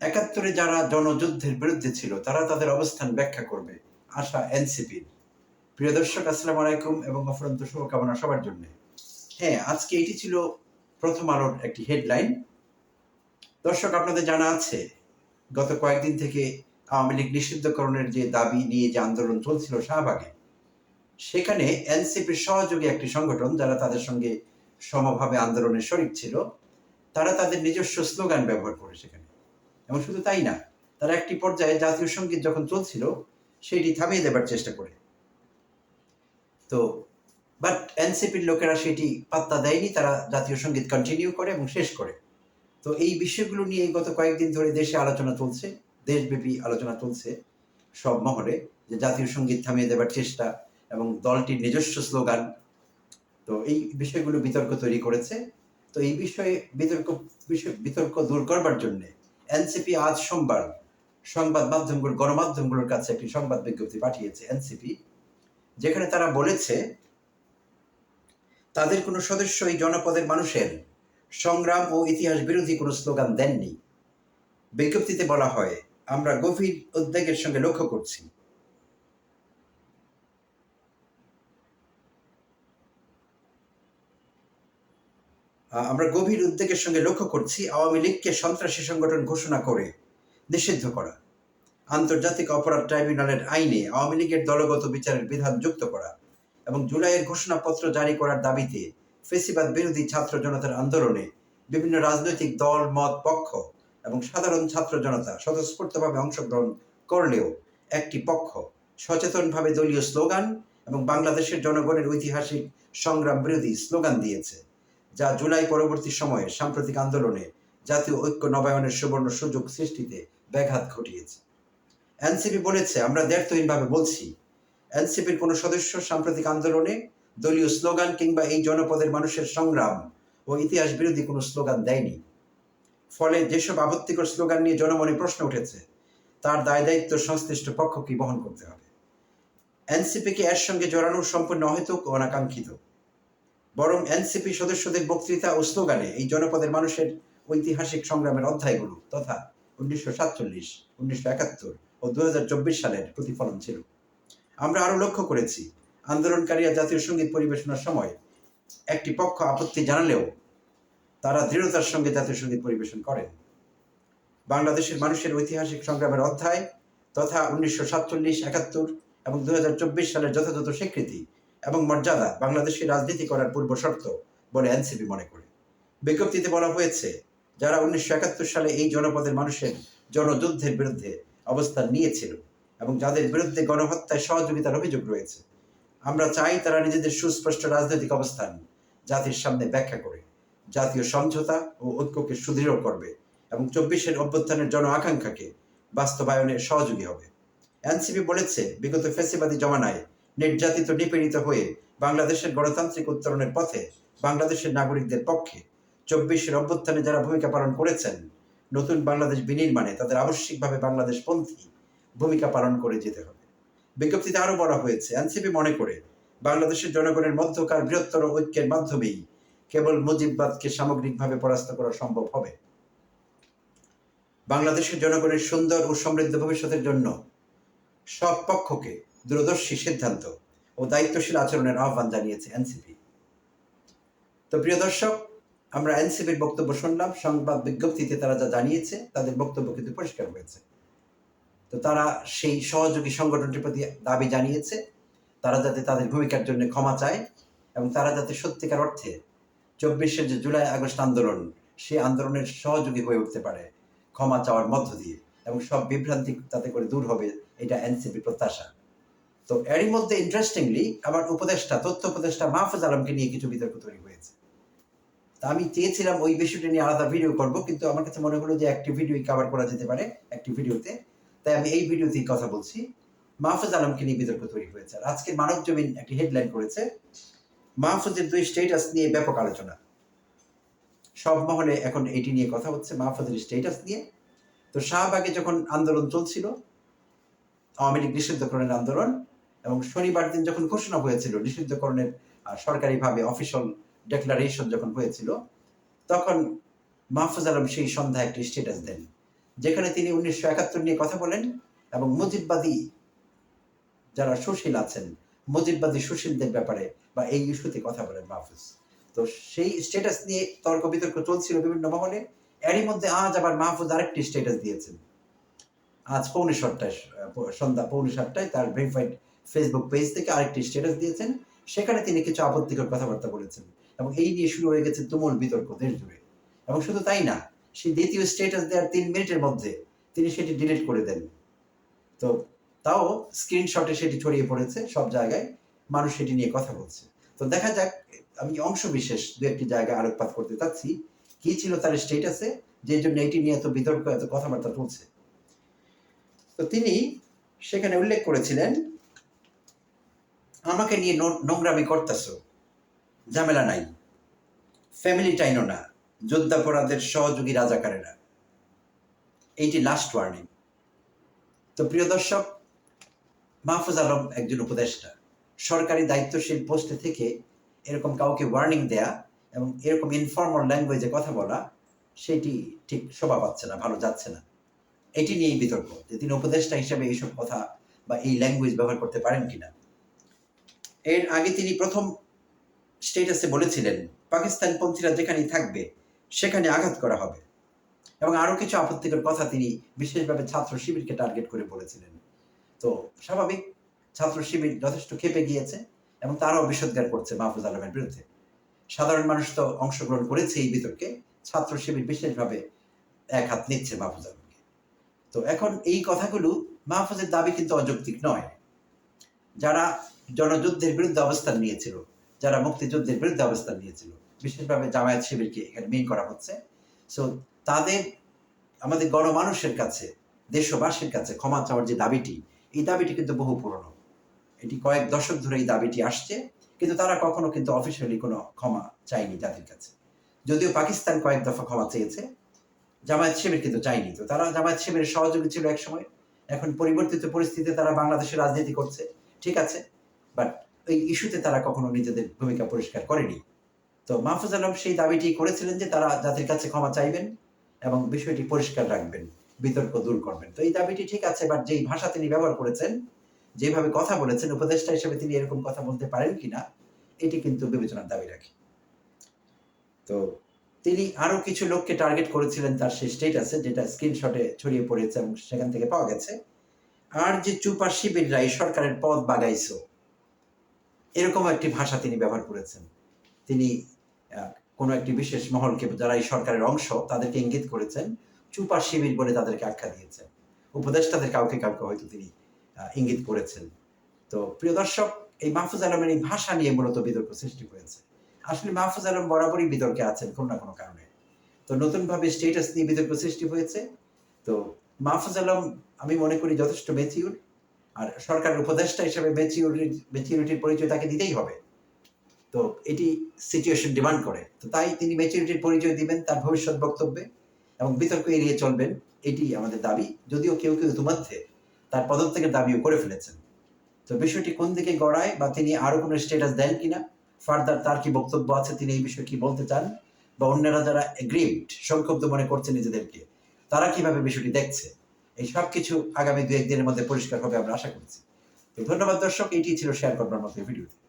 একাত্তরে যারা জনযুদ্ধের বিরুদ্ধে ছিল, তারা তাদের অবস্থান ব্যাখ্যা করবে। আশা এনসিপির প্রিয় দর্শক, আসসালাম আলাইকুম এবং অফুরন্ত শুভকামনা সবার জন্য। হ্যাঁ আজকে এটি ছিল প্রথম আলোর একটি হেডলাইন। দর্শক, আপনাদের জানা আছে, গত কয়েকদিন থেকে আওয়ামী লীগ নিষিদ্ধকরণের যে দাবি নিয়ে যে আন্দোলন চলছিল শাহবাগে, সেখানে এনসিপির সহযোগী একটি সংগঠন যারা তাদের সঙ্গে সমভাবে আন্দোলনে শরিক ছিল, তারা তাদের নিজস্ব স্লোগান ব্যবহার করে সেখানে। এবং শুধু তাই না, তারা একটি পর্যায়ে জাতীয় সংগীত যখন চলছিল সেটি থামিয়ে দেবার চেষ্টা করে। তো বাট এনসিপির লোকেরা সেটি পাত্তা দেয়নি, তারা জাতীয় সংগীত কন্টিনিউ করে এবং শেষ করে। তো এই বিষয়গুলো নিয়ে গত কয়েকদিন ধরে দেশে আলোচনা চলছে, দেশব্যাপী আলোচনা চলছে সব মহলে, যে জাতীয় সংগীত থামিয়ে দেবার চেষ্টা এবং দলটির নিজস্ব স্লোগান। তো এই বিষয়গুলো বিতর্ক তৈরি করেছে। তো এই বিষয়ে বিতর্ক, বিষয়, বিতর্ক দূর করবার জন্য এনসিপি আজ সোমবার সংবাদ মাধ্যমগুলো গণমাধ্যমগুলোর কাছে একটি সংবাদ বিজ্ঞপ্তি পাঠিয়েছে এনসিপি, যেখানে তারা বলেছে, তাদের কোনো সদস্য এই জনপদের মানুষের সংগ্রাম ও ইতিহাস বিরোধী কোনো স্লোগান দেননি। বিজ্ঞপ্তিতে বলা হয়, আমরা গভীর উদ্বেগের সঙ্গে লক্ষ্য করছি। আমরা গভীর উদ্বেগের সঙ্গে লক্ষ্য করছি আওয়ামী লীগকে সন্ত্রাসী সংগঠন ঘোষণা করে নিষিদ্ধ করা। আন্তর্জাতিক অপরাধ ট্রাইব্যুনালের আইনে আওয়ামী লীগের দলগত বিচারের বিধান যুক্ত করা এবং জুলাইয়ের ঘোষণাপত্র জারি করার দাবিতে ফেসিবাদ বিরোধী ছাত্র জনতার আন্দোলনে বিভিন্ন রাজনৈতিক দল, মত, পক্ষ এবং সাধারণ ছাত্র জনতা স্বতঃস্ফূর্তভাবে অংশগ্রহণ করলেও একটি পক্ষ সচেতনভাবে দলীয় স্লোগান এবং বাংলাদেশের জনগণের ঐতিহাসিক সংগ্রাম বিরোধী স্লোগান দিয়েছে। যা জুলাই পরবর্তী সময়ে সাম্প্রতিক আন্দোলনে জাতীয় ঐক্য নবায়নের সুবর্ণ সুযোগ সৃষ্টিতে ব্যাঘাত ঘটিয়েছে। এনসিপি বলেছে, আমরা দ্ব্যর্থহীনভাবে বলছি, এনসিপির কোনো সদস্য সাম্প্রতিক আন্দোলনে দলীয় স্লোগান কিংবা এই জনপদের মানুষের সংগ্রাম ও ইতিহাস বিরোধী কোনো স্লোগান দেয়নি। ফলে যেসব আপত্তিকর স্লোগান নিয়ে জনমনে প্রশ্ন উঠেছে, তার দায় দায়িত্ব সংশ্লিষ্ট পক্ষকে বহন করতে হবে। এনসিপিকে এর সঙ্গে জড়ানো সম্পূর্ণ অহেতুক ও অনাকাঙ্ক্ষিত। বরং এনসিপি সদস্যদের বক্তৃতা ও স্লোগানে এই জনপদের মানুষের ঐতিহাসিক সংগ্রামের অধ্যায়গুলো তথা উনিশশো সাতচল্লিশ, উনিশশো একাত্তর ও দুহাজার চব্বিশ সালের প্রতিফলন ছিল। আমরা আরও লক্ষ্য করেছি আন্দোলনকারীরা জাতীয় সংগীত পরিবেশনার সময় একটি পক্ষ আপত্তি জানালেও তারা দৃঢ়তার সঙ্গে জাতীয় সংগীত পরিবেশন করেন। বাংলাদেশের মানুষের ঐতিহাসিক সংগ্রামের অধ্যায় তথা উনিশশো সাতচল্লিশ, একাত্তর এবং দুই হাজার চব্বিশ সালের যথাযথ স্বীকৃতি এবং মর্যাদা বাংলাদেশের রাজনীতি করার পূর্ব শর্ত বলে এনসিপি মনে করে। বিজ্ঞপ্তিতে বলা হয়েছে, যারা উনিশশো একাত্তর সালে এই জনপদের মানুষের জনযুদ্ধের বিরুদ্ধে অবস্থান নিয়েছিল এবং যাদের বিরুদ্ধে গণহত্যায় সহযোগিতার অভিযোগ রয়েছে, আমরা চাই তারা নিজেদের সুস্পষ্ট রাজনৈতিক অবস্থান জাতির সামনে ব্যাখ্যা করে, জাতীয় সমঝোতা ও ঐক্যকে সুদৃঢ় করবে এবং চব্বিশের অভ্যুত্থানের জন আকাঙ্ক্ষাকে বাস্তবায়নে সহযোগী হবে। এনসিপি বলেছে, বিগত ফেসিবাদী জমানায় নির্যাতিত, নিপীড়িত হয়ে বাংলাদেশের গণতান্ত্রিক উত্তরণের পথে বাংলাদেশের নাগরিকদের পক্ষে চব্বিশের অভ্যুত্থানে যারা ভূমিকা পালন করেছেন, নতুন বাংলাদেশ বিনির্মাণে তাদের আবশ্যিকভাবে বাংলাদেশপন্থী ভূমিকা পালন করে যেতে হবে। বিজ্ঞপ্তিতে আরও বলা হয়েছে, এনসিপি মনে করে বাংলাদেশের জনগণের মধ্যকার বৃহত্তর ঐক্যের মাধ্যমেই কেবল মুজিববাদকে সামগ্রিকভাবে পরাস্ত করা সম্ভব হবে। বাংলাদেশের জনগণের সুন্দর ও সমৃদ্ধ ভবিষ্যতের জন্য সব পক্ষকে দূরদর্শী সিদ্ধান্ত ও দায়িত্বশীল আচরণের আহ্বান জানিয়েছে এনসিপি। তো প্রিয় দর্শক, আমরা এনসিপির বক্তব্য শুনলাম, সংবাদ বিজ্ঞপ্তিতে তারা যা জানিয়েছে, তাদের বক্তব্য কিন্তু পরিষ্কার হয়েছে। তো তারা সেই সহযোগী সংগঠনটির প্রতি দাবি জানিয়েছে, তারা যাতে তাদের ভূমিকার জন্য ক্ষমা চায় এবং তারা যাতে সত্যিকার অর্থে চব্বিশের যে জুলাই আগস্ট আন্দোলন, সেই আন্দোলনের সহযোগী হয়ে উঠতে পারে, ক্ষমা চাওয়ার মধ্য দিয়ে এবং সব বিভ্রান্তি তাতে করে দূর হবে, এটা এনসিপি প্রত্যাশা। তো এরই মধ্যে ইন্টারেস্টিংলি আমার উপদেষ্টা, তথ্য উপদেষ্টা মাহফুজ আলমকে নিয়ে কিছু বিতর্ক তৈরি হয়েছে। তা আমি চেয়েছিলাম ওই বিষয়টা নিয়ে আলাদা ভিডিও করব, কিন্তু আমার কাছে মনে হলো যে একটি ভিডিওই কভার করা যেতে পারে, একটি ভিডিওতে তাই আমি এই ভিডিওতেই কথা বলছি। মাহফুজ আলমকে নিয়ে বিতর্ক তৈরি হয়েছে। আর আজকের মানব জমিন একটি হেডলাইন করেছে, মাহফুজের দুই স্টেটাস নিয়ে ব্যাপক আলোচনা। সব মহলে এখন এটি নিয়ে কথা হচ্ছে, মাহফুজের স্টেটাস নিয়ে। তো শাহবাগে যখন আন্দোলন চলছিল, আওয়ামী লীগ নিষিদ্ধকরণের আন্দোলন এবং শনিবার দিন যখন ঘোষণা হয়েছিল নিষিদ্ধকরণের সরকারিভাবে অফিসিয়াল ডেক্লারেশন যখন হয়েছিল, তখন মাহফুজ আলম সেই সন্ধ্যায় একটি স্টেটাস দেন, যেখানে তিনি উনিশশো একাত্তর নিয়ে কথা বলেন এবং মুজিববাদী যারা সুশীল আছেন মুজিববাদী সুশীলদের ব্যাপারে বা এই ইস্যুতে কথা বলেন মাহফুজ। তো সেই স্টেটাস নিয়ে তর্ক বিতর্ক চলছিল বিভিন্ন মহলে এরই মধ্যে আজ আবার মাহফুজ আরেকটি স্টেটাস দিয়েছেন। আজ পৌনে সাতটায় সন্ধ্যা পৌনে সাতটায় তার ভেরিফাইড ফেসবুক পেজ থেকে আরেকটি স্ট্যাটাস দিয়েছেন। সেখানে তিনি কিছু আপত্তিকর কথাবার্তা বলেছেন এবং এই নিয়ে শুরু হয়ে গেছে তুমুল বিতর্ক দেশ জুড়ে। এবং শুধু তাই না, সেই দ্বিতীয় স্ট্যাটাস দেওয়ার তিন মিনিটের মধ্যে তিনি সেটি ডিলিট করে দেন। তো তাও স্ক্রিনশটে সেটি ছড়িয়ে পড়েছে সব জায়গায়, মানুষ সেটি নিয়ে কথা বলছে। তো দেখা যাক, আমি অংশ বিশেষ দু একটি জায়গায় আলোকপাত করতে চাচ্ছি। কি ছিল তার স্টেটাসে যে জন্য এটি নিয়ে এত বিতর্ক, এত কথাবার্তা চলছে তো তিনি সেখানে উল্লেখ করেছিলেন আমাকে নিয়ে নোংরামি করতেছো? ঝামেলা নাই। ফ্যামিলি টাইনও না। যোদ্ধাপরাধের সহযোগী রাজাকারেরা। এইটি লাস্ট ওয়ার্নিং তো প্রিয় দর্শক, মাহফুজ আলম একজন উপদেষ্টা। সরকারি দায়িত্বশীল পোস্টে থেকে এরকম কাউকে ওয়ার্নিং দেয়া এবং এরকম ইনফর্মাল ল্যাঙ্গুয়েজে কথা বলা, সেটি ঠিক শোভা পাচ্ছে না, ভালো যাচ্ছে না। এটি নিয়েই বিতর্ক যে তিনি উপদেষ্টা হিসেবে এইসব কথা বা এই ল্যাঙ্গুয়েজ ব্যবহার করতে পারেন কিনা। এর আগে তিনি প্রথম স্টেটাসে বলেছিলেন, পাকিস্তান পন্থীরা যেখানেই থাকবে, সেখানে আঘাত করা হবে। এবং আরও কিছু আপত্তিকর কথা তিনি বিশেষভাবে ছাত্র শিবিরকে টার্গেট করে বলেছিলেন। তো স্বাভাবিক, ছাত্র শিবির যথেষ্ট খেপে গিয়েছে এবং তারাও বিষোদ্গার করছে মাহফুজ আলমের বিরুদ্ধে। সাধারণ মানুষ তো অংশগ্রহণ করেছে এই বিতর্কে, ছাত্র শিবির বিশেষভাবে এক হাত নিচ্ছে মাহফুজ আলমকে। তো এখন এই কথাগুলো মাহফুজের দাবি কিন্তু অযৌক্তিক নয়। যারা জনযুদ্ধের বিরুদ্ধে অবস্থান নিয়েছিল, যারা মুক্তিযুদ্ধের বিরুদ্ধে অবস্থান নিয়েছিল। বিশেষভাবে জামায়াত শিবিরকে এখানে মেন করা হচ্ছে। সো তাদের, আমাদের গণমানুষের কাছে, দেশবাসীর কাছে ক্ষমা চাওয়ার যে দাবিটি, এই দাবিটি কিন্তু বহু পুরনো। এটি কয়েক দশক ধরে এই দাবিটি আসছে, কিন্তু তারা কখনো কিন্তু অফিসিয়ালি কোনো ক্ষমা চায়নি তাদের কাছে। যদিও পাকিস্তান কয়েক দফা ক্ষমা চেয়েছে, জামায়াত শিবির কিন্তু চায়নি। তো তারা জামায়াত শিবিরের সহযোগী ছিল এক সময় এখন পরিবর্তিত পরিস্থিতিতে তারা বাংলাদেশের রাজনীতি করছে। ঠিক আছে বাট এই ইস্যুতে তারা কখনো নিজেদের ভূমিকা পরিষ্কার করেনি। তো মাহফুজ আলম সেই দাবিটি করেছিলেন যে তারা জাতির কাছে ক্ষমা চাইবেন এবং বিষয়টি পরিষ্কার রাখবেন, বিতর্ক দূর করবেন। তো এই দাবিটি ঠিক আছে বাট যেই ভাষা তিনি ব্যবহার করেছেন, যেভাবে কথা বলেছেন, উপদেষ্টা হিসেবে তিনি এরকম কথা বলতে পারেন কিনা, এটি কিন্তু বিবেচনার দাবি রাখে। তো তিনি আরও কিছু লোককে টার্গেট করেছিলেন তার সেই স্টেটাসে যেটা স্ক্রিনশটে ছড়িয়ে পড়েছে এবং সেখান থেকে পাওয়া গেছে। আর যে চুপা শিবিররা, এই সরকারের পদ বাগাইছো এরকম একটি ভাষা তিনি ব্যবহার করেছেন। তিনি কোনো একটি বিশেষ মহলকে যারা এই সরকারের অংশ, তাদেরকে ইঙ্গিত করেছেন, চুপা শিবির বলে তাদেরকে আখ্যা দিয়েছেন। উপদেষ্টাদের কাউকে কাউকে হয়তো তিনি ইঙ্গিত করেছেন। তো প্রিয় দর্শক, এই মাহফুজ আলমের এই ভাষা নিয়ে মূলত বিতর্ক সৃষ্টি হয়েছে। আসলে মাহফুজ আলম বরাবরই বিতর্কে আছেন কোনো না কোনো কারণে। তো নতুনভাবে স্টেটাস নিয়ে বিতর্ক সৃষ্টি হয়েছে। তো মাহফুজ আলম, আমি মনে করি যথেষ্ট মেচিউর আর সরকারের উপদেষ্টা হিসেবে মেচিউরিটি মেচিউরিটির পরিচয় তাকে দিতেই হবে। তো এটি সিচুয়েশন ডিমান্ড করে। তো তাই তিনি মেচুরিটির পরিচয় দিবেন তার ভবিষ্যৎ বক্তব্যে এবং বিতর্ক এড়িয়ে চলবেন, এটি আমাদের দাবি। যদিও কেউ কেউ ইতিমধ্যে তার পদত্যাগের দাবিও করে ফেলেছেন। তো বিষয়টি কোন দিকে গড়ায় বা তিনি আরও কোনো স্টেটাস দেন কিনা ফার্দার তার কি বক্তব্য আছে, তিনি এই বিষয়ে কি বলতে চান, বা অন্যরা যারা এগ্রিমড সংক্ষুব্ধ মনে করছে নিজেদেরকে, তারা কীভাবে বিষয়টি দেখছে? এই সবকিছু আগামী দু একদিনের মধ্যে পরিষ্কার হবে আমরা আশা করছি। তো ধন্যবাদ দর্শক এটি ছিল শেয়ার করবার মতো ভিডিওতে।